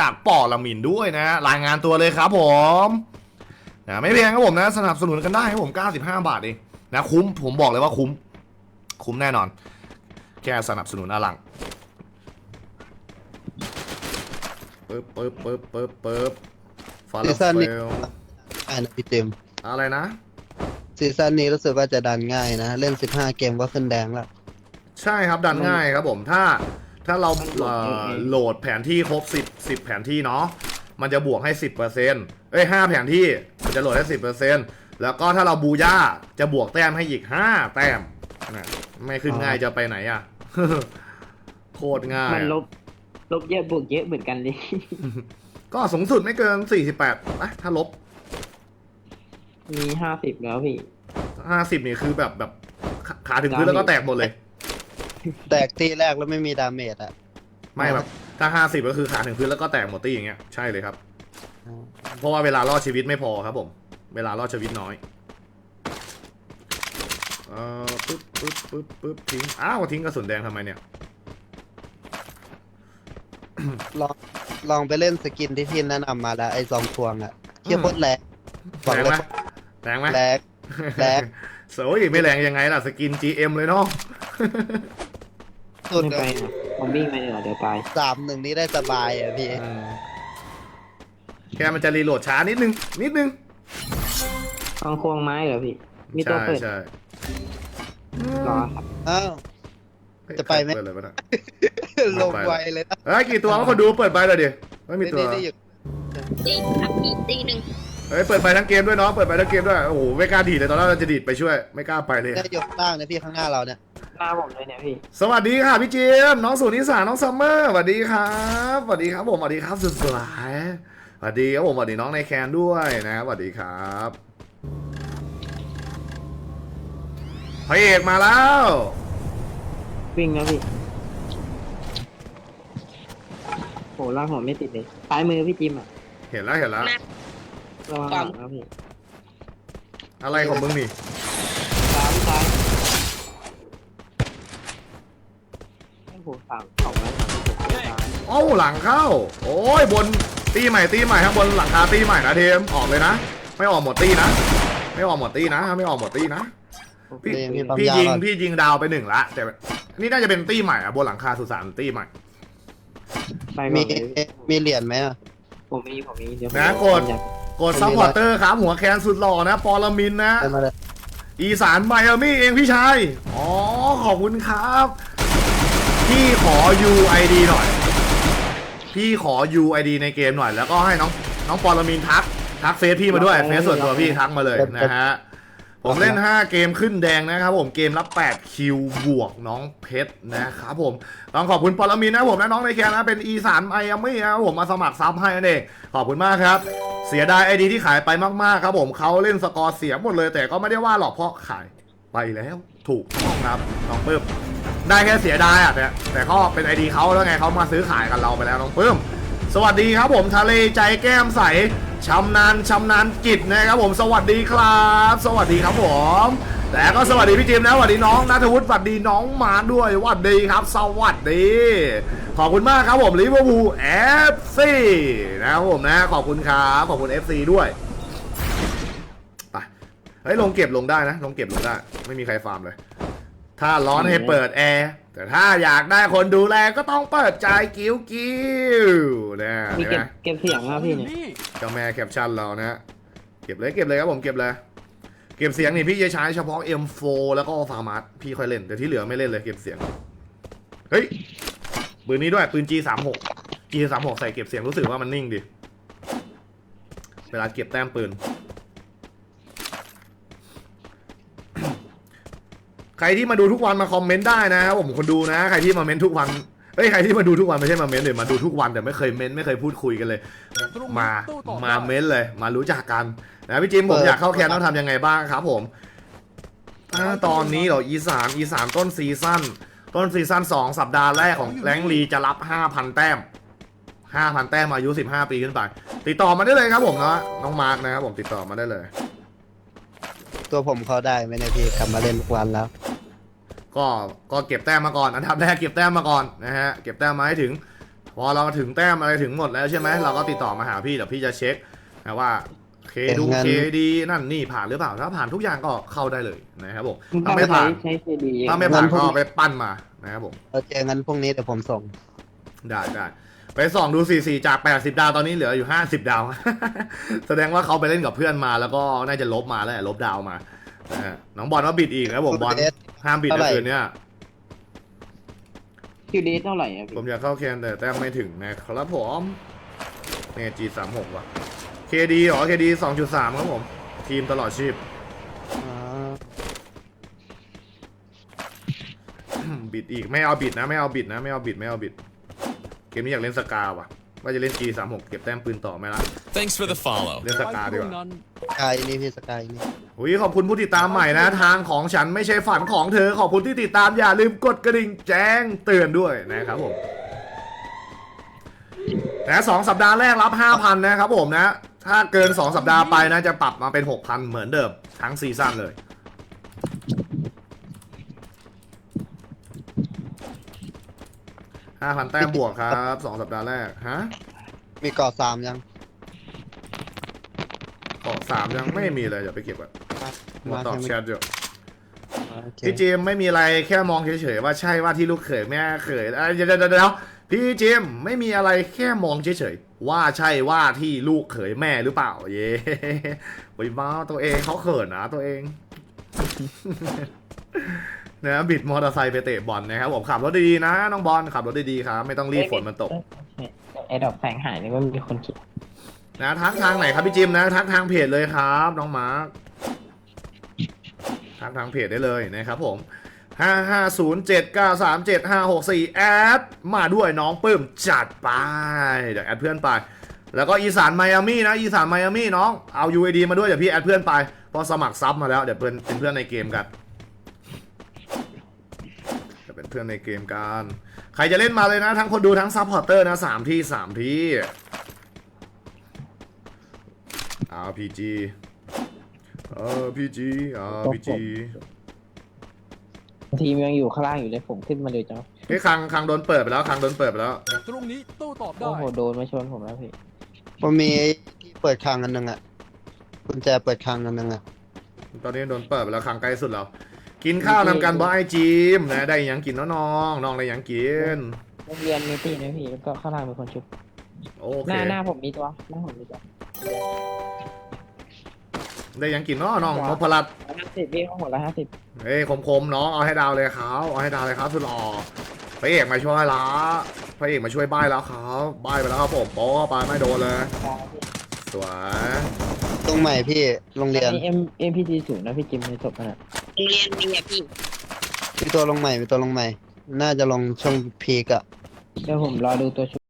จากป่อละมินด้วยนะ รายงานตัวเลยครับผมนะไม่แพงครับผมนะ สนับสนุนกันได้ครับผม 95 บาทเองนะคุ้มผมบอกเลยว่าคุ้ม คุ้มแน่นอน แค่สนับสนุนอาลังปึ๊บปึ๊บปึ๊บปึ๊บปึ๊บฟาซีลาซั่นเฟนี้ลอ่านพี่เจมส์อะไรนะ ซีซั่นนี้รู้สึกว่าจะดันง่ายนะ เล่น 15 เกมก็ขึ้นแดงแล้ว ใช่ครับดันง่ายครับผมถ้า ถ้าเราเอ่อโหลดแผนที่ครบ 10 10 แผนที่เนาะมันจะบวกให้ 10%เอ้ย5แผนที่มันจะโหลดให้ 10%แล้วก็ถ้าเราบูย่าจะบวกแต้มให้อีก 5 แต้มนะไม่ขึ้นง่ายจะไปไหนอะ โคตรง่ายมันอะลบลบเยอะบวกเยอะเหมือนกันเลย ก็สูงสุดไม่เกิน 48นะถ้าลบ มีห้าสิบแล้วพี่ 50นี่คือแบบแบบขาขาถึงพื้นแล้วก็แตกหมดเลย แตกตีแรกแล้วไม่มีดาเมจอะไม่แบบถ้า50ก็คือขาถึงพื้นแล้วก็แตกหมดตีอย่างเงี้ยใช่เลยครับ เพราะว่าเวลารอดชีวิตไม่พอครับผม เวลารอดชีวิตน้อยเอ่อปึ๊บปึ๊บปึ๊บปึ๊บทิ้งอ้าวทิ้งกระสุนแดงทำไมเนี่ยลองลองไปเล่นสกินที่พี่แนะนำมาแล้วไอ้ซองพวงอะเทียบโคตรแรงบอกแรงเลยไหมแรงไหมแรงแรงโสยไม่แรงยังไงล่ะสกิน GM เลยเนาะ สุดไม่ไปนะผมวิ่งไปเดี๋ยวเดี๋ยวตายสามหนึ่งนี้ได้สบายอะพี่ อืมแค่มันจะรีโหลดช้านิดนึง นิดนึง ต้องควงไม้เหรอพี่ มีตัวใช่เปิดใช่รอครับอ้าว จะไปไหม เปิดเลยปะเนี่ย ลงไวเลยนะเฮ้ยกี่ตัววะคนดูเปิดไปเลยดิไม่มีตัว นี่นี่อยู่ตีครับอีกตีหนึ่งเฮ้ยเปิดไปทั้งเกมด้วยเนาะเปิดไปทั้งเกมด้วย โอ้โหไม่กล้าดีดเลยตอนแรกเราจะดีดไปช่วย ไม่กล้าไปเลยได้อยู่ข้างล่างนะพี่ข้างหน้าเราเนี่ย หน้าผมเลยเนี่ยพี่ สวัสดีค่ะพี่เจมส์น้องสุนิสาน้องซัมเมอร์สวัสดีครับสวัสดีครับผมสวัสดีครับสุดสวยสวัสดีครับผมสวัสดีน้องในแคนด้วยนะครับสวัสดีครับพระเอกมาแล้ว วิ่งแล้วพี่โหลากหัวไม่ติดเลยซ้ายมือพี่จิมอะเห็นแล้วเห็นแล้วระวังหลังนะพี่อะไรของมึงนี่ซ้ายซ้าย ให้ผมสามสองไว้สามสิบซ้ายเอ้าหลังเข้า โอ้ยบนตีใหม่ตีใหม่ข้างบนหลังคาตีใหม่นะเทมออกเลยนะ ไม่ออกหมดตีนะ ไม่ออกหมดตีนะ ไม่ออกหมดตีนะ พี่มีความพี่ยาวยิงก่อน พี่ยิงดาวไปหนึ่งละแต่นี่น่าจะเป็นตี้ใหม่อะบนหลังคาสุสานตี้ใหม่ ไปก่มีอนเลยมีเหรียญไหมอะ ผมมีผมมีเดี๋ยวผมนะกด อยากกดซัพพอร์เตอร์ครับหัวแคนสุดหล่อนะปอลมินนะ ได้มาเลย อีสานไมอามี่เองพี่ชาย อ๋อ ขอบคุณครับ พี่ขอ UID หน่อย พี่ขอ UID ในเกมหน่อย แล้วก็ให้น้องน้องปอลมินทัก ทักเฟซพี่มาด้วย เฟซส่วนตัวพี่ทักมาเลยนะฮะ ผมเล่น 5 เกมขึ้นแดงนะครับผมเกมละ8คิวบวกน้องเพชรนะครับผมต้องขอบคุณปอลมินนะครับผมและน้องในแคนนะเป็นอีสานไมอามี่นะครับผมมาสมัครซับให้นั่นเองขอบคุณมากครับเสียดายไอดีที่ขายไปมากๆครับผมเขาเล่นสกอร์เสียหมดเลย แต่ก็ไม่ได้ว่าหรอกเพราะขายไปแล้วถูกต้องครับน้องปื้ม ได้แค่เสียดายอะแต่แต่ก็เป็นไอดีเขาแล้วไงเขามาซื้อขายกันเราไปแล้วน้องปื้มสวัสดีครับผมทะเลใจแก้มใสชำนาญชำนาญกิจนะครับผมสวัสดีครับ สวัสดีครับผมและก็สวัสดีพี่จิมนะสวัสดีน้องนัทวุฒิสวัสดีน้องมาด้วยสวัสดีครับ สวัสดี ขอบคุณมากครับผมลิเวอร์พูลเอฟซีนะครับผมนะขอบคุณครับขอบคุณ FC ด้วยไปเฮ้ยลงเก็บลงได้นะ ลงเก็บลงได้ ไม่มีใครฟาร์มเลย ถ้าร้อนให้เปิดแอร์แต่ถ้าอยากได้คนดูแลก็ต้องเปิดใจกิ้วกิ้วนะมีเห็นเก็ไหบมเก็บเสียงนะพี่เนี่ยเจ้าแม่แคปชั่นเรานะเก็บเลยเก็บเลยครับผมเก็บเลยเก็บเสียงนี่พี่จะใช้เฉพาะ M4 แล้วก็ฟาร์มัสพี่ค่อยเล่นแต่ที่เหลือไม่เล่นเลยเก็บเสียงเฮ้ยปืนนี้ด้วยปืน G36 G36 ใส่เก็บเสียงรู้สึกว่ามันนิ่งดีเวลาเก็บแต้มปืน ใครที่มาดูทุกวันมาคอมเมนต์ได้นะครับผมคนดูนะ ใครที่มาเมนต์ทุกวันเฮ้ยใครที่มาดูทุกวันไม่ใช่มาเมนต์เลยมาดูทุกวันแต่ไม่เคยเมนต์ไม่เคยพูดคุยกันเลย มามาเมนต์เลย มารู้จักกันนะพี่จิมผมอยากเข้าแคนต้องทำยังไงบ้างครับผมถ้าตอนนี้เหรออีสานอีสานต้นซีซั่นต้นซีซั่นสองสัปดาห์แรกของแรงลีจะรับ 5,000 แต้ม 5,000 แต้มอายุ 15 ปีขึ้นไป ติดต่อมาได้เลยครับผมนะน้องมาร์กนะครับผมติดต่อมาได้เลย ตัวผมเขาได้ไหมเนี่ยพี่กลับมาเล่นทุกวันแล้ว ก็ก็เก็บแต้มมาก่อน อันดับแรกเก็บแต้มมาก่อนนะฮะเก็บแต้มมาให้ถึง พอเรามาถึงแต้มอะไรถึงหมดแล้วใช่ไหมเราก็ติดต่อมาหาพี่เดี๋ยวพี่จะเช็คนะว่าเคดูเคดีนั่นนี่ผ่านหรือเปล่าถ้าผ่านทุกอย่างก็เข้าได้เลยนะครับผมถ้าไม่ผ่านใช้เคดีถ้าไม่ผ่านก็เอาไปปั้นมานะครับผมโอเคงั้นพรุ่งนี้เดี๋ยวผมส่งได้ได้ไปส่องดู 44 จาก 80 ดาว ตอนนี้เหลืออยู่ 50 ดาว แสดงว่าเขาไปเล่นกับเพื่อนมาแล้วก็น่าจะลบมาแล้วแหละลบดาวมา นะฮะน้องบอลว่าบิดอีกนะผมบอลห้ามบิดเท่าไหนะร่คืนเนี้ยคิวดีเท่าไหร่อะพี่ผมอยากเข้าแคนแต่แต้มไม่ถึงนะครับผมเนี่ย G36 ว่ะ KD เหรอ KD 2.3ครับผม ทีมตลอดชีพอ่าบิดอีกไม่เอาบิดนะไม่เอาบิดนะไม่เอาบิดไม่เอาบิด เกมนี้อยากเล่นสกาว่ะว่าจะเล่น G36 เก็บแต้มปืนต่อไหมล่ะ Thanks for the follow. เล่นสกาดีกว่าสกายนี่พี่สกายนี่ อุยขอบคุณผู้ติดตามใหม่นะ ทางของฉันไม่ใช่ฝันของเธอ ขอบคุณที่ติดตามอย่าลืมกดกระดิ่งแจ้งเตือนด้วยนะครับผมนะสองสัปดาห์แรกรับ 5,000 นะครับผมนะ ถ้าเกิน 2 สัปดาห์ไปนะ จะปรับมาเป็น 6,000 เหมือนเดิม ทั้งซีซั่นเลย 5,000 แต้มบวกครับ2สัปดาห์แรก ฮะมีเกาะสามยัง เกาะสามยังไม่มีเลยเดี๋ยวไปเก็บก่อนห มดตอบแชทอยู่โอเคพี่จิมไม่มีอะไรแค่มองเฉยๆว่าใช่ว่าที่ลูกเขยแม่เขยเอ้ยเดี๋ยวเดี๋ยวเดี๋ยวพี่จิมไม่มีอะไรแค่มองเฉยๆว่าใช่ว่าที่ลูกเขยแม่หรือเปล่า เย้ไปบ้าตัวเองเขาเขินนะตัวเองนะบิดมอเตอร์ไซค์ไปเตะบอลนะครับผมขับรถดีๆนะน้องบอลขับรถดีๆครับไม่ต้องรีบฝนมันตกไอ้ดอกแสงหายนี่ว่ามีคนคิดนะทักทางไหนครับพี่จิมนะทักทางเพจเลยครับ น้องมาร์ค ทักทางเพจได้เลยนะครับผมห้าห้าศูนย์เจ็ดก้าสามเจ็ดห้าหกสี่แอดมาด้วยน้องปื้มจัดไป เดี๋ยวแอดเพื่อนไป แล้วก็อีสานไมอามี่นะอีสานไมอามี่น้องเอา UAD มาด้วยเดี๋ยวพี่แอดเพื่อนไปพอสมัครซับมาแล้วเดี๋ยวเพื่อนเป็นเพื่อนในเกมกันจะเป็นเพื่อนในเกมกันใครจะเล่นมาเลยนะ ทั้งคนดูทั้งซัพพอร์เตอร์นะสามที่สามที่ RPG RPG RPG ทีมยังอยู่ข้างล่างอยู่เลยผมขึ้นมาเลยจ้าเฮ้ยคังคังโดนเปิดไปแล้วคังโดนเปิดไปแล้วตรงนี้โต้ตอบได้โอ้โหโดนมาชนผมแล้วพี่ผมมีที่เปิดคลังอันหนึงอะกุญแจเปิดคลังอันหนึงอะตอนนี้โดนเปิดไปแล้วคังใกล้สุดแล้ว กินข้าวนำกันบ่ไอจิมนะได้หยังกินเนาะน้องน้องได้หยังกินโรงเรียนมีตีนะพี่แล้วก็ข้างล่างมีคนชุบโอหเคน้าหน้าผมมีตัวหน้าผมมีตัว ได้หยังกินเนาะน้องนพรัตน์ห้าสิบพี่ข้างหัวละห้าสิบเอ้ยคมๆน้องเอาให้ดาวเลยครับเอาให้ดาวเลยครับสุดหล่อพระเอกมาช่วยละพระเอกมาช่วยบ้ายแล้วครับบ้ายไปแล้วครับผมโป๊ะไปไม่โดนเลยสวยตรงใหม่พี่โรงเรียนมีเอ็มเอ็มพีจีศูนย์นะพี่จิมในศพน่ะโรงเรียนมีอะพี่มีตัวลงใหม่มีตัวลงใหม่ น่าจะลงช่วงพีกอะเดี๋ยวผมรอดูตัวชุบ